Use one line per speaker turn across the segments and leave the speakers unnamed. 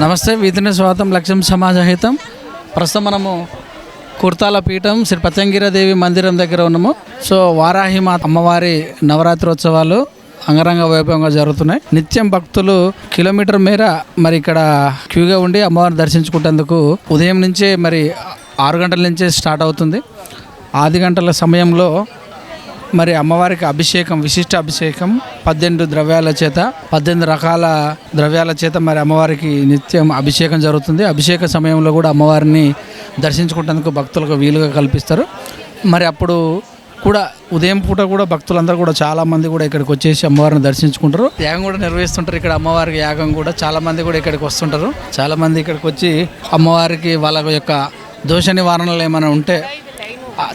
నమస్తే వీధిని స్వాతం లక్ష్యం సమాజహితం. ప్రస్తుతం మనము కుర్తాల పీఠం శ్రీ పతంగిరాదేవి మందిరం దగ్గర ఉన్నాము. సో వారాహి మా అమ్మవారి నవరాత్రోత్సవాలు అంగరంగ వైభవంగా జరుగుతున్నాయి. నిత్యం భక్తులు కిలోమీటర్ మేర మరి ఇక్కడ క్యూగా ఉండి అమ్మవారిని దర్శించుకుంటేందుకు ఉదయం నుంచే మరి ఆరు గంటల నుంచే స్టార్ట్ అవుతుంది. ఆది గంటల సమయంలో మరి అమ్మవారికి అభిషేకం విశిష్ట అభిషేకం పద్దెనిమిది ద్రవ్యాల చేత పద్దెనిమిది రకాల ద్రవ్యాల చేత మరి అమ్మవారికి నిత్యం అభిషేకం జరుగుతుంది. అభిషేక సమయంలో కూడా అమ్మవారిని దర్శించుకుంటేందుకు భక్తులకు వీలుగా కల్పిస్తారు. మరి అప్పుడు కూడా ఉదయం పూట కూడా భక్తులందరూ కూడా చాలా మంది కూడా ఇక్కడికి వచ్చేసి అమ్మవారిని దర్శించుకుంటారు. యాగం కూడా నిర్వహిస్తుంటారు. ఇక్కడ అమ్మవారికి యాగం కూడా చాలామంది కూడా ఇక్కడికి వస్తుంటారు. చాలామంది ఇక్కడికి వచ్చి అమ్మవారికి వాళ్ళ యొక్క దోష నివారణలు ఏమైనా ఉంటే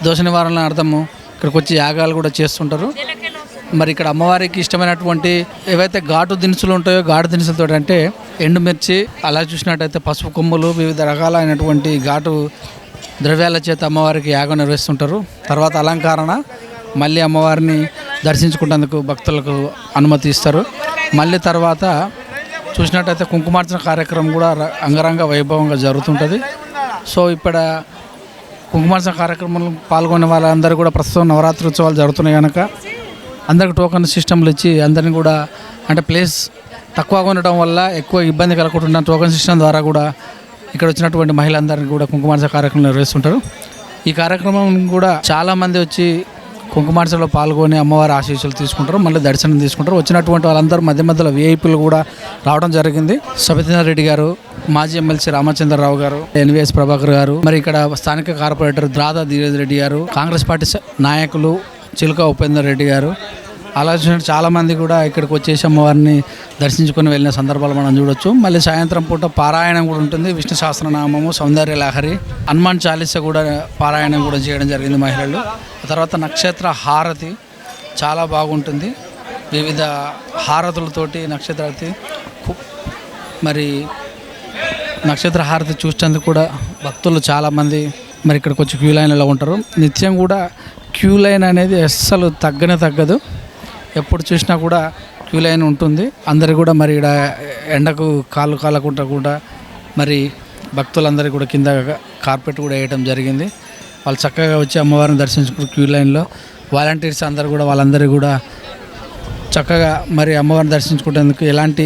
దోష నివారణ అర్థము ఇక్కడికి వచ్చి యాగాలు కూడా చేస్తుంటారు. మరి ఇక్కడ అమ్మవారికి ఇష్టమైనటువంటి ఏవైతే ఘాటు దినుసులు ఉంటాయో ఘాటు దినుసులతో అంటే ఎండుమిర్చి అలా చూసినట్టయితే పసుపు కొమ్ములు వివిధ రకాలైనటువంటి ఘాటు ద్రవ్యాల చేత అమ్మవారికి యాగం నిర్వహిస్తుంటారు. తర్వాత అలంకరణ మళ్ళీ అమ్మవారిని దర్శించుకునేందుకు భక్తులకు అనుమతి ఇస్తారు. మళ్ళీ తర్వాత చూసినట్టయితే కుంకుమార్చన కార్యక్రమం కూడా ర- అంగరంగ వైభవంగా జరుగుతుంటుంది. సో ఇక్కడ కుంకుమార్చన కార్యక్రమంలో పాల్గొనే వాళ్ళందరూ కూడా ప్రస్తుతం నవరాత్రి ఉత్సవాలు జరుగుతున్నాయి కనుక అందరికి టోకన్ సిస్టమ్లు ఇచ్చి అందరిని కూడా అంటే ప్లేస్ తక్కువగా ఉండటం వల్ల ఎక్కువ ఇబ్బంది కలగకుండా టోకన్ సిస్టమ్ ద్వారా కూడా ఇక్కడ వచ్చినటువంటి మహిళలందరినీ కూడా కుంకుమార్చన కార్యక్రమం నిర్వహిస్తుంటారు. ఈ కార్యక్రమం కూడా చాలామంది వచ్చి కుంకుమార్చనలో పాల్గొని అమ్మవారి ఆశీస్సులు తీసుకుంటారు మళ్ళీ దర్శనం తీసుకుంటారు. వచ్చినటువంటి వాళ్ళందరూ మధ్య మధ్యలో విఐపీలు కూడా రావడం జరిగింది. సబితేంద్ర రెడ్డి గారు మాజీ ఎమ్మెల్సీ రామచంద్రరావు గారు ఎన్విఎస్ ప్రభాకర్ గారు మరి ఇక్కడ స్థానిక కార్పొరేటర్ ద్రాదా ధీరేజ్ రెడ్డి గారు కాంగ్రెస్ పార్టీ నాయకులు చిలుక ఉపేందర్ రెడ్డి గారు అలా చూసిన చాలా మంది కూడా ఇక్కడికి వచ్చేసి అమ్మవారిని దర్శించుకొని వెళ్ళిన సందర్భాలు మనం చూడొచ్చు. మళ్ళీ సాయంత్రం పూట పారాయణం కూడా ఉంటుంది. విష్ణు సహస్రనామము సౌందర్య లహరి హనుమాన్ చాలీస కూడా పారాయణం కూడా చేయడం జరిగింది మహిళలు. తర్వాత నక్షత్ర హారతి చాలా బాగుంటుంది. వివిధ హారతులతోటి నక్షత్రారతి మరి నక్షత్ర హారతి చూసేందుకు కూడా భక్తులు చాలామంది మరి ఇక్కడికి వచ్చి క్యూ లైన్లో ఉంటారు. నిత్యం కూడా క్యూ లైన్ అనేది అస్సలు తగ్గనే తగ్గదు. ఎప్పుడు చూసినా కూడా క్యూ లైన్ ఉంటుంది. అందరు కూడా మరి ఇక్కడ ఎండకు కాళ్ళు కాలకుండా కూడా మరి భక్తులందరికీ కూడా కింద కార్పెట్ కూడా వేయడం జరిగింది. వాళ్ళు చక్కగా వచ్చి అమ్మవారిని దర్శించుకుని క్యూ లైన్లో వాలంటీర్స్ అందరు కూడా వాళ్ళందరూ కూడా చక్కగా మరి అమ్మవారిని దర్శించుకునేందుకు ఎలాంటి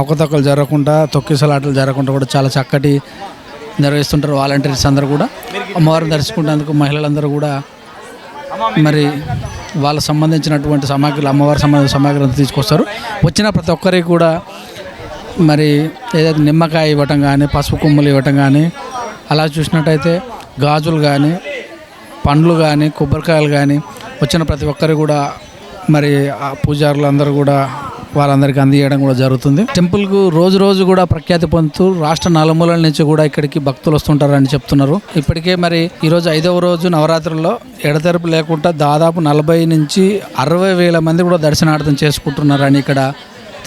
అవకతవకలు జరగకుండా తొక్కిసలాటలు జరగకుండా కూడా చాలా చక్కటి నిర్వహిస్తుంటారు వాలంటీర్స్ అందరూ కూడా. అమ్మవారిని దర్శించుకునేందుకు మహిళలందరూ కూడా మరి వాళ్ళకు సంబంధించినటువంటి సామాగ్రిలు అమ్మవారి సంబంధించిన సామాగ్రి అంతా తీసుకొస్తారు. వచ్చిన ప్రతి ఒక్కరికి కూడా మరి ఏదైతే నిమ్మకాయ ఇవ్వటం కానీ పసుపు కొమ్ములు ఇవ్వటం కానీ అలా చూసినట్టయితే గాజులు కానీ పండ్లు కానీ కొబ్బరికాయలు కానీ వచ్చిన ప్రతి ఒక్కరు కూడా మరి ఆ పూజారులు అందరూ కూడా వాళ్ళందరికీ అందియడం కూడా జరుగుతుంది. టెంపుల్కు రోజు రోజు కూడా ప్రఖ్యాతి పొందుతూ రాష్ట్ర నలుమూలల నుంచి కూడా ఇక్కడికి భక్తులు వస్తుంటారని చెప్తున్నారు. ఇప్పటికే మరి ఈరోజు ఐదవ రోజు నవరాత్రుల్లో ఎడతెరపు లేకుండా దాదాపు నలభై నుంచి అరవై వేల మంది కూడా దర్శనార్థం చేసుకుంటున్నారని ఇక్కడ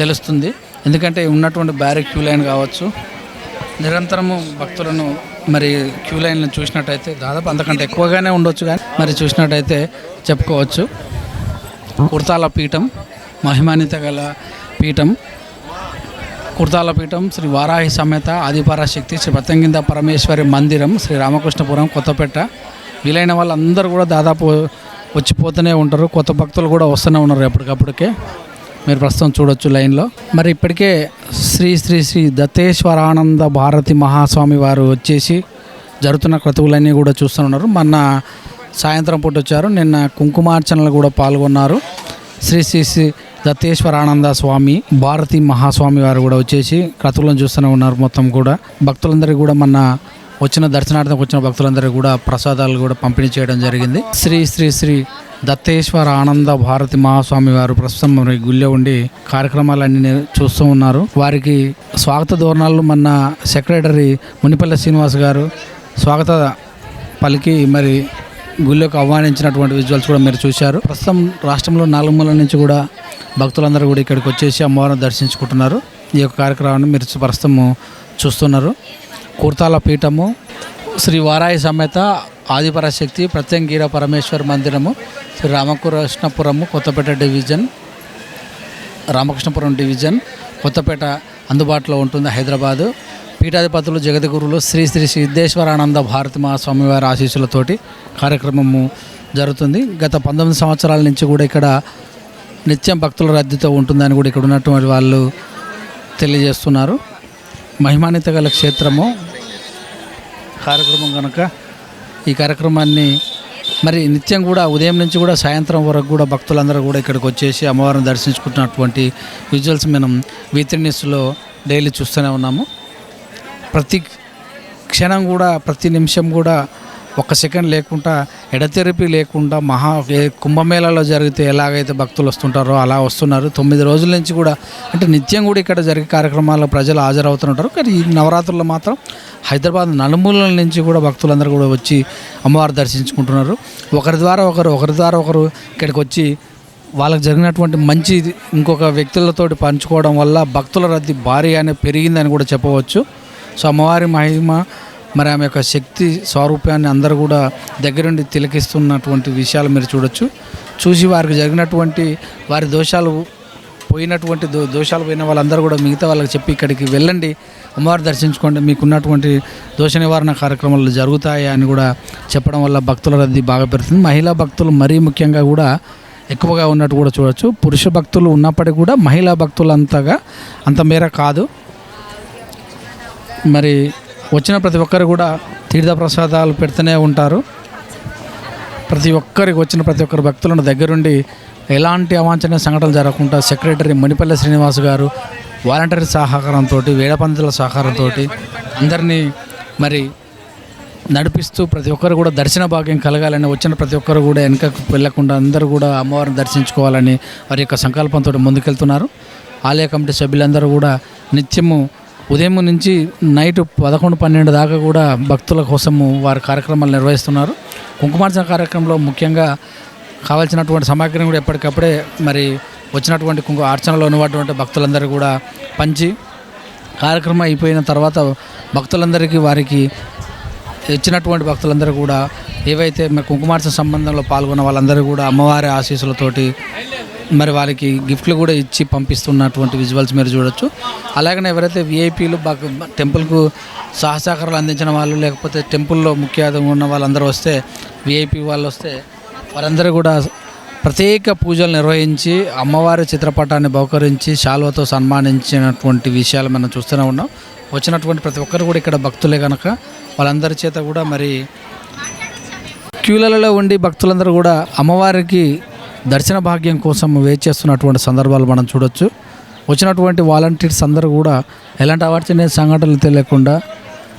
తెలుస్తుంది. ఎందుకంటే ఉన్నటువంటి బ్యారెక్ క్యూ లైన్ కావచ్చు నిరంతరము భక్తులను మరి క్యూ లైన్లు చూసినట్టయితే దాదాపు అంతకంటే ఎక్కువగానే ఉండొచ్చు కానీ మరి చూసినట్టయితే చెప్పుకోవచ్చు. కుర్తాల పీఠం మహిమాన్విత గల పీఠం కుర్తాల పీఠం శ్రీ వారాహి సమేత ఆదిపరాశక్తి శ్రీ పతంగింద పరమేశ్వరి మందిరం శ్రీ రామకృష్ణపురం కొత్తపేట. వీలైన వాళ్ళందరూ కూడా దాదాపు వచ్చిపోతూనే ఉంటారు. కొత్త భక్తులు కూడా వస్తూనే ఉన్నారు ఎప్పటికప్పటికే. మీరు ప్రస్తుతం చూడొచ్చు లైన్లో. మరి ఇప్పటికే శ్రీ శ్రీ శ్రీ దత్తేశ్వరానంద భారతి మహాస్వామి వారు వచ్చేసి జరుగుతున్న క్రతువులన్నీ కూడా చూస్తున్నారు మొన్న సాయంత్రం పూట వచ్చారు. నిన్న కుంకుమార్చనలు కూడా పాల్గొన్నారు. శ్రీ శ్రీ శ్రీ దత్తేశ్వరానంద స్వామి భారతి మహాస్వామి వారు కూడా వచ్చేసి క్రతువులను చూస్తూనే ఉన్నారు మొత్తం కూడా. భక్తులందరికీ కూడా మన వచ్చిన దర్శనార్థం వచ్చిన భక్తులందరికీ కూడా ప్రసాదాలు కూడా పంపిణీ చేయడం జరిగింది. శ్రీ శ్రీ శ్రీ దత్తేశ్వర ఆనంద భారతి మహాస్వామి వారు ప్రస్తుతం మన గుళ్ళో ఉండి కార్యక్రమాలన్నీ చూస్తూ ఉన్నారు. వారికి స్వాగత ధోరణాలు మన సెక్రటరీ మునిపల్లి శ్రీనివాస్ గారు స్వాగత పలికి మరి గుళ్ళోకి ఆహ్వానించినటువంటి విజువల్స్ కూడా మీరు చూశారు. ప్రస్తుతం రాష్ట్రంలో నాలుగు మూల నుంచి కూడా భక్తులందరూ కూడా ఇక్కడికి వచ్చేసి అమ్మవారిని దర్శించుకుంటున్నారు. ఈ యొక్క కార్యక్రమాన్ని మీరు ప్రస్తుతము చూస్తున్నారు. కుర్తాల పీఠము శ్రీ వారాయి సమేత ఆదిపరాశక్తి ప్రత్యంగీర పరమేశ్వర మందిరము శ్రీ రామకృష్ణపురము కొత్తపేట డివిజన్ రామకృష్ణపురం డివిజన్ కొత్తపేట అందుబాటులో ఉంటుంది హైదరాబాదు. పీఠాధిపతులు జగద్గురులు శ్రీ శ్రీ సిద్ధేశ్వరానంద భారతి మహాస్వామివారి ఆశీస్సులతోటి కార్యక్రమము జరుగుతుంది. గత పంతొమ్మిది సంవత్సరాల నుంచి కూడా ఇక్కడ నిత్యం భక్తుల రద్దీతో ఉంటుందని కూడా ఇక్కడ ఉన్నటువంటి వాళ్ళు తెలియజేస్తున్నారు. మహిమాన్విత గల క్షేత్రము. కార్యక్రమం కనుక ఈ కార్యక్రమాన్ని మరి నిత్యం కూడా ఉదయం నుంచి కూడా సాయంత్రం వరకు కూడా భక్తులందరూ కూడా ఇక్కడికి వచ్చేసి అమ్మవారిని దర్శించుకుంటున్నటువంటి విజువల్స్ మనం వీత్రినిస్లో డైలీ చూస్తూనే ఉన్నాము. ప్రతి క్షణం కూడా ప్రతి నిమిషం కూడా ఒక్క సెకండ్ లేకుండా ఎడతెరిపి లేకుండా మహా కుంభమేళాలో జరిగితే ఎలాగైతే భక్తులు వస్తుంటారో అలా వస్తున్నారు. తొమ్మిది రోజుల నుంచి కూడా అంటే నిత్యం కూడా ఇక్కడ జరిగే కార్యక్రమాల్లో ప్రజలు హాజరవుతుంటారు. కానీ ఈ నవరాత్రుల్లో మాత్రం హైదరాబాద్ నలుమూలల నుంచి కూడా భక్తులందరూ కూడా వచ్చి అమ్మవారు దర్శించుకుంటున్నారు. ఒకరి ద్వారా ఒకరు ఒకరి ద్వారా ఒకరు ఇక్కడికి వచ్చి వాళ్ళకి జరిగినటువంటి మంచి ఇంకొక వ్యక్తులతోటి పంచుకోవడం వల్ల భక్తుల రద్దీ భారీగానే పెరిగిందని కూడా చెప్పవచ్చు. సో అమ్మవారి మహిమ మరి ఆమె యొక్క శక్తి స్వరూపాన్ని అందరూ కూడా దగ్గరుండి తిలకిస్తున్నటువంటి విషయాలు మీరు చూడొచ్చు. చూసి వారికి జరిగినటువంటి వారి దోషాలు పోయినటువంటి దో దోషాలు పోయిన వాళ్ళందరూ కూడా మిగతా వాళ్ళకి చెప్పి ఇక్కడికి వెళ్ళండి. అమ్మవారు దర్శించుకోండి. మీకున్నటువంటి దోష నివారణ కార్యక్రమాలు జరుగుతాయి అని కూడా చెప్పడం వల్ల భక్తుల రద్దీ బాగా పెరుగుతుంది. మహిళా భక్తులు మరీ ముఖ్యంగా కూడా ఎక్కువగా ఉన్నట్టు కూడా చూడొచ్చు. పురుష భక్తులు ఉన్నప్పటికీ కూడా మహిళా భక్తులు అంతగా అంత మేర కాదు. మరి వచ్చిన ప్రతి ఒక్కరు కూడా తీర్థ ప్రసాదాలు పెడుతూనే ఉంటారు. ప్రతి ఒక్కరికి వచ్చిన ప్రతి ఒక్కరు భక్తులను దగ్గరుండి ఎలాంటి అవాంఛనీయ సంఘటనలు జరగకుండా సెక్రటరీ మునిపల్లి శ్రీనివాస్ గారు వాలంటరీ సహకారంతో వేడపంతుల సహకారంతో అందరినీ మరి నడిపిస్తూ ప్రతి ఒక్కరు కూడా దర్శన భాగ్యం కలగాలని వచ్చిన ప్రతి ఒక్కరు కూడా వెనకకు వెళ్ళకుండా అందరూ కూడా అమ్మవారిని దర్శించుకోవాలని వారి యొక్క సంకల్పంతో ముందుకెళ్తున్నారు. ఆలయ కమిటీ సభ్యులందరూ కూడా నిత్యము ఉదయం నుంచి నైట్ పదకొండు పన్నెండు దాకా కూడా భక్తుల కోసము వారి కార్యక్రమాలు నిర్వహిస్తున్నారు. కుంకుమార్చన కార్యక్రమంలో ముఖ్యంగా కావాల్సినటువంటి సామాగ్రిని కూడా ఎప్పటికప్పుడే మరి వచ్చినటువంటి కుంకు అర్చనలో ఉన్నటువంటి భక్తులందరూ కూడా పంచి కార్యక్రమం అయిపోయిన తర్వాత భక్తులందరికీ వారికి వచ్చినటువంటి భక్తులందరూ కూడా ఏవైతే మరి కుంకుమార్చన సంబంధంలో పాల్గొన్న వాళ్ళందరూ కూడా అమ్మవారి ఆశీస్సులతోటి మరి వాళ్ళకి గిఫ్ట్లు కూడా ఇచ్చి పంపిస్తున్నటువంటి విజువల్స్ మీరు చూడొచ్చు. అలాగనే ఎవరైతే విఐపీలు బాగా టెంపుల్కు సహసహకారాలు అందించిన వాళ్ళు లేకపోతే టెంపుల్లో ముఖ్య ఉన్న వాళ్ళందరూ వస్తే విఐపీ వాళ్ళు వస్తే వారందరూ కూడా ప్రత్యేక పూజలు నిర్వహించి అమ్మవారి చిత్రపటాన్ని బహుకరించి శాల్వతో సన్మానించినటువంటి విషయాలు మనం చూస్తూనే ఉన్నాం. వచ్చినటువంటి ప్రతి ఒక్కరు కూడా ఇక్కడ భక్తులే కనుక వాళ్ళందరి చేత కూడా మరి క్యూలలో ఉండి భక్తులందరూ కూడా అమ్మవారికి దర్శన భాగ్యం కోసం వెయిట్ చేస్తున్నటువంటి సందర్భాలు మనం చూడొచ్చు. వచ్చినటువంటి వాలంటీర్స్ అందరూ కూడా ఎలాంటి అవార్చనీయ సంఘటనలు తెలియకుండా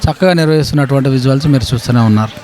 చక్కగా నిర్వహిస్తున్నటువంటి విజువల్స్ మీరు చూస్తూనే ఉన్నారు.